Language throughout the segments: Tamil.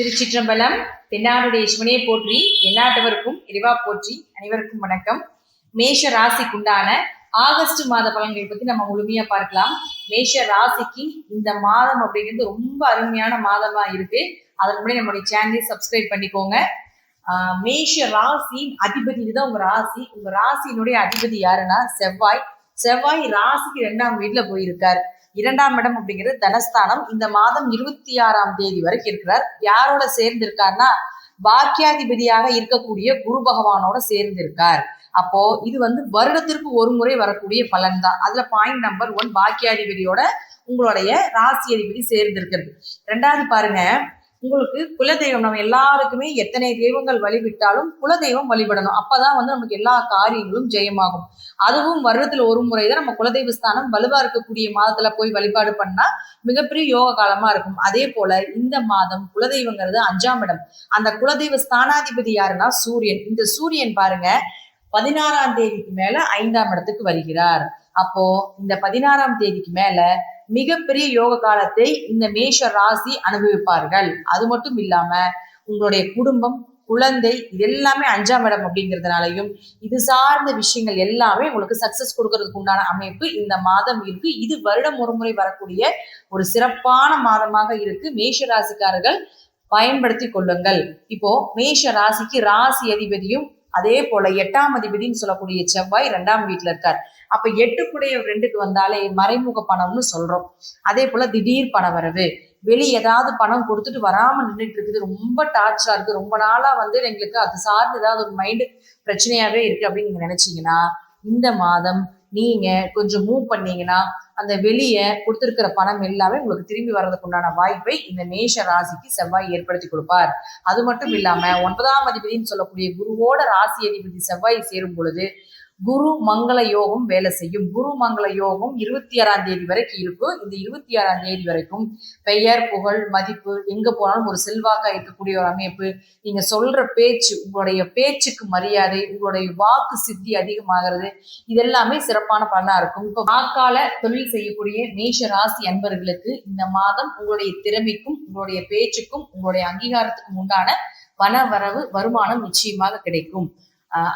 திருச்சிற்றம்பலம் தென்னாடுடைய சிவனையை போற்றி எந்நாட்டவருக்கும் இறைவா போற்றி அனைவருக்கும் வணக்கம். மேஷ ராசிக்குண்டான ஆகஸ்ட் மாத பலன்களை பத்தி நம்ம முழுமையா பார்க்கலாம். மேஷ ராசிக்கு இந்த மாதம் அப்படிங்கிறது ரொம்ப அருமையான மாதமா இருக்கு. அதற்கு முன்னாடி நம்மளுடைய சேனலை சப்ஸ்கிரைப் பண்ணிக்கோங்க. மேஷ ராசியின் அதிபதி தான் உங்க ராசி. உங்க ராசியினுடைய அதிபதி யாருன்னா செவ்வாய். செவ்வாய் ராசிக்கு ரெண்டாம் வீட்டுல போயிருக்கார். இரண்டாம் இடம் அப்படிங்கிறது தனஸ்தானம். இந்த மாதம் இருபத்தி ஆறாம் தேதி வரைக்கும் இருக்கிறார். யாரோட சேர்ந்து இருக்காருன்னா பாக்கியாதிபதியாக இருக்கக்கூடிய குரு பகவானோட சேர்ந்து இருக்கார் அப்போ இது வந்து வருடத்திற்கு ஒரு முறை வரக்கூடிய பலன் தான் அதுல பாயிண்ட் நம்பர் ஒன் பாக்கியாதிபதியோட உங்களுடைய ராசி அதிபதி சேர்ந்து இருக்கிறது ரெண்டாவது பாருங்க உங்களுக்கு குலதெய்வம். நம்ம எல்லாருக்குமே எத்தனை தெய்வங்கள் வழிவிட்டாலும் குலதெய்வம் வழிபடணும். அப்பதான் வந்து நமக்கு எல்லா காரியங்களும் ஜெயமாகும். அதுவும் வருடத்துல ஒரு முறை தான் நம்ம குலதெய்வ ஸ்தானம் வலுவா இருக்கக்கூடிய மாதத்துல போய் வழிபாடு பண்ணா மிகப்பெரிய யோக காலமா இருக்கும். அதே போல இந்த மாதம் குலதெய்வங்கிறது அஞ்சாம் இடம். அந்த குலதெய்வ ஸ்தானாதிபதி யாருன்னா சூரியன். இந்த சூரியன் பாருங்க பதினாறாம் தேதிக்கு மேல ஐந்தாம் இடத்துக்கு வருகிறார். அப்போ இந்த பதினாறாம் தேதிக்கு மேல மிகப்பெரிய யோக காலத்தை இந்த மேஷ ராசி அனுபவிப்பார்கள். அது மட்டும் இல்லாம உங்களுடைய குடும்பம் குழந்தை இது எல்லாமே அஞ்சாம் இடம் அப்படிங்கிறதுனாலையும் இது சார்ந்த விஷயங்கள் எல்லாமே உங்களுக்கு சக்சஸ் கொடுக்கறதுக்கு உண்டான அமைப்பு இந்த மாதம் இருக்கு. இது வருடம் ஒரு முறை வரக்கூடிய ஒரு சிறப்பான மாதமாக இருக்கு. மேஷ ராசிக்காரர்கள் பயன்படுத்தி கொள்ளுங்கள். இப்போ மேஷ ராசிக்கு ராசி அதிபதியும் அதே போல எட்டாம் அதிபதினு சொல்லக்கூடிய செவ்வாய் ரெண்டாம் வீட்டுல இருக்கார். அப்ப எட்டுக்குடைய ரெண்டுக்கு வந்தாலே மறைமுக பணம்னு சொல்றோம். அதே போல திடீர் பண வரவு. வெளி ஏதாவது பணம் கொடுத்துட்டு வராம நின்றுட்டு இருக்குது. ரொம்ப டார்ச்சரா இருக்கு. ரொம்ப நாளா வந்து எங்களுக்கு அது சார்ந்து ஏதாவது ஒரு மைண்டு பிரச்சனையாவே இருக்கு அப்படின்னு நீங்க நினைச்சீங்கன்னா இந்த மாதம் நீங்க கொஞ்சம் மூவ் பண்ணீங்கன்னா அந்த வெளியே கொடுத்துருக்கிற பணம் எல்லாமே உங்களுக்கு திரும்பி வர்றதுக்கு உண்டான வாய்ப்பை இந்த மேஷ ராசிக்கு செவ்வாய் ஏற்படுத்தி கொடுப்பார். அது மட்டும் இல்லாம ஒன்பதாம் அதிபதினு சொல்லக்கூடிய குருவோட ராசி அதிபதி செவ்வாய் சேரும் பொழுது குரு மங்கள யோகம் வேலை செய்யும். குரு மங்கள யோகம் இருபத்தி ஆறாம் தேதி வரைக்கும் இருக்கும் இந்த இருபத்தி ஆறாம் தேதி வரைக்கும் பெயர் புகழ் மதிப்பு எங்க போனாலும் ஒரு செல்வாக்கா இருக்கக்கூடிய ஒரு அமைப்பு. நீங்க சொல்ற பேச்சு உங்களுடைய பேச்சுக்கு மரியாதை உங்களுடைய வாக்கு சித்தி அதிகமாகிறது. இதெல்லாமே சிறப்பான பலனா இருக்கும். இப்போ வாக்கால தொழில் செய்யக்கூடிய மேஷ ராசி அன்பர்களுக்கு இந்த மாதம் உங்களுடைய திறமைக்கும் உங்களுடைய பேச்சுக்கும் உங்களுடைய அங்கீகாரத்துக்கும் உண்டான பண வரவு வருமானம் நிச்சயமாக கிடைக்கும்.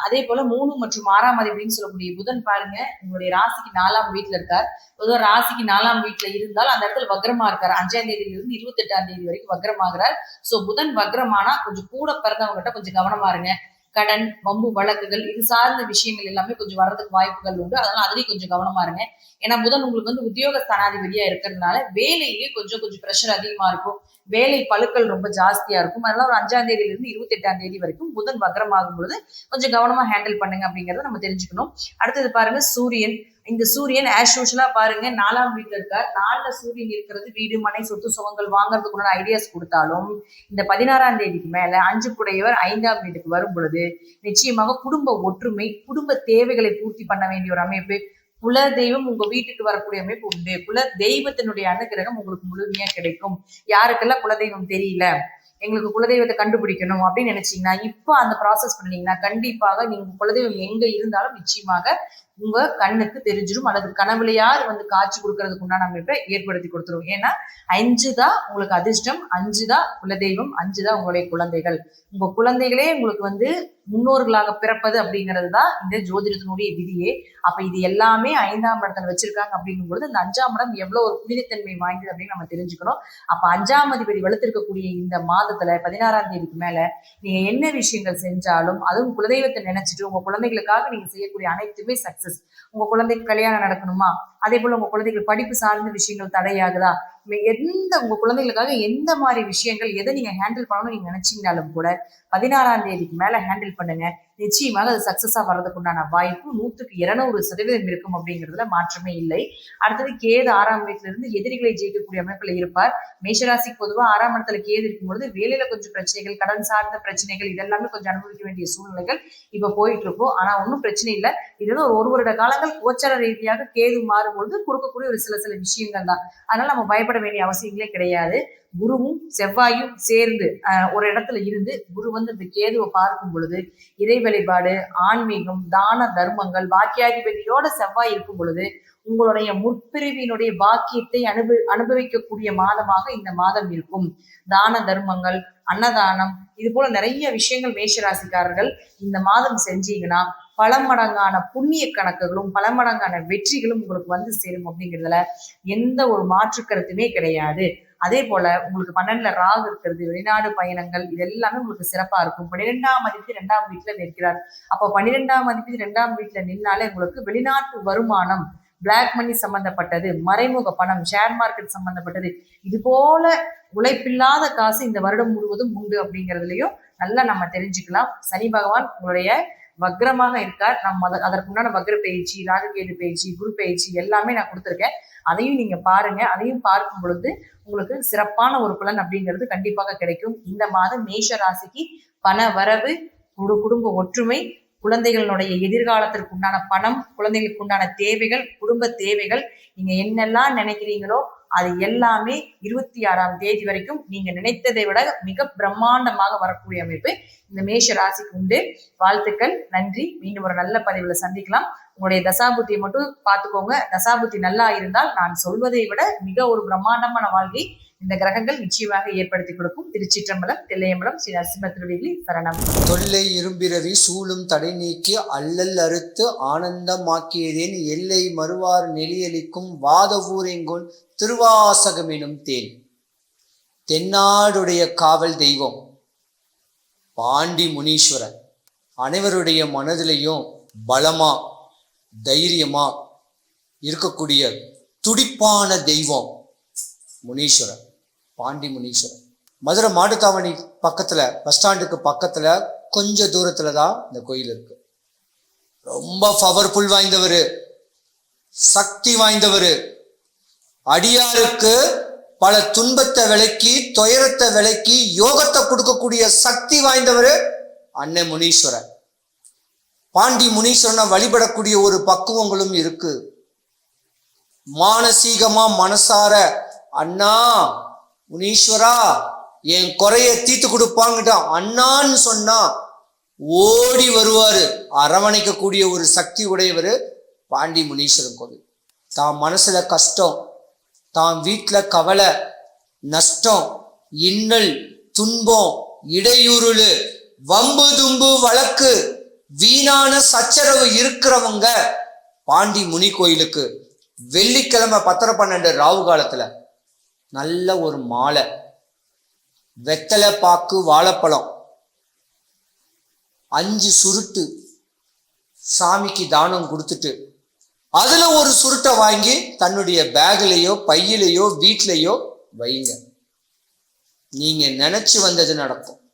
அதே போல மூணு மற்றும் ஆறாம் அதிபதினு சொல்லக்கூடிய புதன் பாருங்க உங்களுடைய ராசிக்கு நாலாம் வீட்டுல இருக்கார். பொதுவாக ராசிக்கு நாலாம் வீட்டுல இருந்தால் அந்த இடத்துல வக்ரமா இருக்கார். அஞ்சாம் தேதியில இருந்து இருபத்தி எட்டாம் தேதி வரைக்கும் வக்ரமாகிறார். சோ புதன் வக்ரமானா கொஞ்சம் கூட பிறந்தவங்ககிட்ட கொஞ்சம் கவனமா இருங்க. கடன் வம்பு வழக்குகள் இது சார்ந்த விஷயங்கள் எல்லாமே கொஞ்சம் வர்றதுக்கு வாய்ப்புகள் உண்டு. அதனால அதுலயும் கொஞ்சம் கவனமா இருங்க. ஏன்னா புதன் உங்களுக்கு வந்து உத்தியோக ஸ்தானாதிபதியா இருக்கிறதுனால வேலையிலேயே கொஞ்சம் கொஞ்சம் ப்ரெஷர் அதிகமா இருக்கும். வேலை பழுக்கள் ரொம்ப ஜாஸ்தியா இருக்கும். அதனால ஒரு அஞ்சாம் தேதியில இருந்து இருபத்தி எட்டாம் தேதி வரைக்கும் புதன் வக்ரமாகும் பொழுது கொஞ்சம் கவனமா ஹேண்டில் பண்ணுங்க அப்படிங்கறத நம்ம தெரிஞ்சுக்கணும். அடுத்தது பாருங்க சூரியன். இந்த சூரியன் ஆஸ் யூஷுவலா பாருங்க நாலாம் வீட்டுல இருக்கார். நாலுல சூரியன் இருக்கிறது வீடு மனை சொத்து சுகங்கள் வாங்குறதுக்குள்ள ஐடியாஸ் கொடுத்தாலும் இந்த பதினாறாம் தேதிக்கு மேல அஞ்சு குடையவர் ஐந்தாம் வீட்டுக்கு வரும் பொழுது நிச்சயமாக குடும்ப ஒற்றுமை குடும்ப தேவைகளை பூர்த்தி பண்ண வேண்டிய ஒரு அமைப்பு குல தெய்வம் உங்க வீட்டுக்கு வரக்கூடிய அமைப்பு உண்டு. குல தெய்வத்தினுடைய அனுகிரகம் உங்களுக்கு முழுமையா கிடைக்கும். யாருக்கெல்லாம் குலதெய்வம் தெரியல எங்களுக்கு குலதெய்வத்தை கண்டுபிடிக்கணும் அப்படின்னு நினைச்சீங்கன்னா இப்போ அந்த ப்ராசஸ் பண்ணீங்கன்னா கண்டிப்பாக நீங்க குலதெய்வம் எங்க இருந்தாலும் நிச்சயமாக உங்க கண்ணுக்கு தெரிஞ்சிடும் அல்லது கனவுலையார் வந்து காட்சி கொடுக்கறதுக்கு உண்டான அமைப்பை ஏற்படுத்தி கொடுத்துரும். ஏன்னா அஞ்சு தான் உங்களுக்கு அதிர்ஷ்டம் அஞ்சு தான் குலதெய்வம் அஞ்சு தான் உங்களுடைய குழந்தைகள். உங்க குழந்தைகளே உங்களுக்கு வந்து முன்னோர்களாக பிறப்பது அப்படிங்கிறது தான் இந்த ஜோதிடத்தினுடைய விதியே. அப்ப இது எல்லாமே ஐந்தாம் இடத்துல வச்சிருக்காங்க அப்படிங்கும் பொழுது அந்த அஞ்சாம் இடம் எவ்வளவு ஒரு புனிதத்தன்மை வாய்ந்தது அப்படின்னு நம்ம தெரிஞ்சுக்கணும். அப்ப அஞ்சாம் அதிபதி வலுத்திருக்கக்கூடிய இந்த மாதத்துல பதினாறாம் தேதிக்கு மேல நீங்க என்ன விஷயங்கள் செஞ்சாலும் அதுவும் குலதெய்வத்தை நினைச்சிட்டு உங்க குழந்தைகளுக்காக நீங்க செய்யக்கூடிய அனைத்துமே சக்சஸ் உங்க குழந்தைக்கு கல்யாணம் நடக்கணுமா? அதே போல உங்க குழந்தைகள் படிப்பு சார்ந்த விஷயங்கள் தடையாகுதா? எந்த உங்க குழந்தைகளுக்காக எந்த மாதிரி விஷயங்கள் எதை நீங்க ஹேண்டில் பண்ணணும்னு நீங்க நினைச்சீங்கனாலும் கூட பதினாறாம் தேதிக்கு மேல ஹேண்டில் பண்ணுங்க. நிச்சயமாக அது சக்சஸாக வர்றதுக்கு உண்டான வாய்ப்பு நூற்றுக்கு இருநூறு சதவீதம் இருக்கும் அப்படிங்கிறதுல மாற்றமே இல்லை. அடுத்தது கேது ஆறாம் வீட்டுல எதிரிகளை ஜெயிக்கக்கூடிய அமைப்பில் இருப்பார். மேஷராசிக்கு பொதுவாக ஆறாம் இடத்துல கேது இருக்கும்பொழுது வேலையில கொஞ்சம் பிரச்சனைகள் கடன் சார்ந்த பிரச்சனைகள் இதெல்லாமே கொஞ்சம் அனுபவிக்க வேண்டிய சூழ்நிலைகள் இப்போ போயிட்டு இருக்கும். ஆனால் ஒன்றும் பிரச்சனை இல்லை. இது ஒரு ஒரு வருட காலங்கள் கோச்சார ரீதியாக கேது மாறும்பொழுது கொடுக்கக்கூடிய ஒரு சில சில விஷயங்கள் தான். அதனால நம்ம பயப்பட வேண்டிய அவசியங்களே கிடையாது. குருவும் செவ்வாயும் சேர்ந்து ஒரு இடத்துல இருந்து குரு வந்து இந்த கேதுவை பார்க்கும் பொழுது இறை வழிபாடு ஆன்மீகம் தான தர்மங்கள் பாக்கியாதிபதியோட செவ்வாய் இருக்கும் பொழுது உங்களுடைய முற்பிரிவினுடைய பாக்கியத்தை அனுபவி அனுபவிக்கக்கூடிய மாதமாக இந்த மாதம் இருக்கும். தான தர்மங்கள் அன்னதானம் இது போல நிறைய விஷயங்கள் மேஷராசிக்காரர்கள் இந்த மாதம் செஞ்சீங்கன்னா பல மடங்கான புண்ணிய கணக்குகளும் பல மடங்கான வெற்றிகளும் உங்களுக்கு வந்து சேரும் அப்படிங்கிறதுல எந்த ஒரு மாற்று கருத்துமே கிடையாது. அதே போல உங்களுக்கு பன்னெண்டுல ராகு இருக்கிறது வெளிநாடு பயணங்கள் இது எல்லாமே உங்களுக்கு சிறப்பா இருக்கும். பன்னிரெண்டாம் அதிபதி ரெண்டாம் வீட்டுல நிற்கிறார். அப்போ பன்னிரெண்டாம் அதிபதி ரெண்டாம் வீட்டுல நின்னாலே உங்களுக்கு வெளிநாட்டு வருமானம் பிளாக் மணி சம்பந்தப்பட்டது மறைமுக பணம் ஷேர் மார்க்கெட் சம்பந்தப்பட்டது. இது போல உழைப்பில்லாத காசு இந்த வருடம் முழுவதும் உண்டு அப்படிங்கிறதுலயும் நல்லா நம்ம தெரிஞ்சுக்கலாம். சனி பகவான் உங்களுடைய வக்ரமாக இருக்கார். நம்ம அத- அதற்குண்டான வக்ர பயிற்சி ராககேது பயிற்சி குரு பயிற்சி எல்லாமே நான் கொடுத்துருக்கேன். அதையும் நீங்க பாருங்க. அதையும் பார்க்கும் பொழுது உங்களுக்கு சிறப்பான ஒரு பலன் அப்படிங்கிறது கண்டிப்பாக கிடைக்கும். இந்த மாதம் மேஷ ராசிக்கு பண வரவு குடு- குடும்ப ஒற்றுமை குழந்தைகளுடைய எதிர்காலத்திற்கு உண்டான பணம் குழந்தைகளுக்கு உண்டான தேவைகள் குடும்ப தேவைகள் நீங்க என்னெல்லாம் நினைக்கிறீங்களோ அது எல்லாமே இருபத்தி ஆறாம் தேதி வரைக்கும் நீங்க நினைத்ததை விட மிக பிரம்மாண்டமாக வரக்கூடிய அமைப்பு. இந்த மேஷ ராசிக்கு உண்டு. வாழ்த்துக்கள். நன்றி. மீண்டும் ஒரு நல்ல பதிவுல சந்திக்கலாம். உங்களுடைய தசாபுத்தியை மட்டும் பார்த்துக்கோங்க. தசாபுத்தி நல்லா இருந்தால் நான் சொல்வதை விட மிக ஒரு பிரம்மாண்டமான வாழ்க்கை இந்த கிரகங்கள் நிச்சயமாக ஏற்படுத்தி கொடுக்கும். திருச்சிற்றம்பலம் தில்லையம்பலம் ஸ்ரீ நரசிம்ம திருவிழி சரணம். தொல்லை இரும்பிறவி சூழும் தடை நீக்கி அல்லல் அறுத்து ஆனந்தமாக்கியதேன் எல்லை மறுவார் நெறியலிக்கும் வாதவூரெங்கொன் திருவாசகமெனும் தேன். தென்னாடுடைய காவல் தெய்வம் பாண்டி முனீஸ்வரன் அனைவருடைய மனதிலையும் பலமா தைரியமா இருக்கக்கூடிய துடிப்பான தெய்வம் முனீஸ்வரன் பாண்டி முனீஸ்வரன் மதுரை மாட்டுத்தாவணி பக்கத்துல பஸ் ஸ்டாண்டுக்கு பக்கத்துல கொஞ்ச தூரத்துல தான் இந்த கோயில் இருக்கு. ரொம்ப பவர்ஃபுல் வாய்ந்தவர் சக்தி வாய்ந்தவர். அடியாருக்கு பல துன்பத்தை விலக்கி துயரத்தை விலக்கி யோகத்தை கொடுக்கக்கூடிய சக்தி வாய்ந்தவர் அன்னை முனீஸ்வரன் பாண்டி முனீஸ்வரனை வழிபடக்கூடிய ஒரு பக்குவங்களும் இருக்கு. மானசீகமா மனசார அண்ணா முனீஸ்வரா என் குறைய தீத்து கொடுப்பாங்கட்டான் அண்ணான்னு சொன்னா ஓடி வருவாரு. அரவணைக்கக்கூடிய ஒரு சக்தி உடையவர் பாண்டி முனீஸ்வரன் கோவில். தான் மனசுல கஷ்டம் தான் வீட்டில் கவலை நஷ்டம் இன்னல் துன்பம் இடையூறுலு வம்பு தும்பு வழக்கு. வீணான சச்சரவு இருக்கிறவங்க பாண்டி முனி கோயிலுக்கு வெள்ளிக்கிழமை பத்தரை பன்னெண்டு ராவு காலத்துல நல்ல ஒரு மாலை. வெத்தலை பாக்கு வாழைப்பழம். அஞ்சு சுருட்டு சாமிக்கு தானம் கொடுத்துட்டு அதுல ஒரு சுருட்டை வாங்கி தன்னுடைய பேக்லேயோ பையிலையோ வீட்லயோ வைங்க. நீங்க நினைச்சு வந்தது நடக்கும்.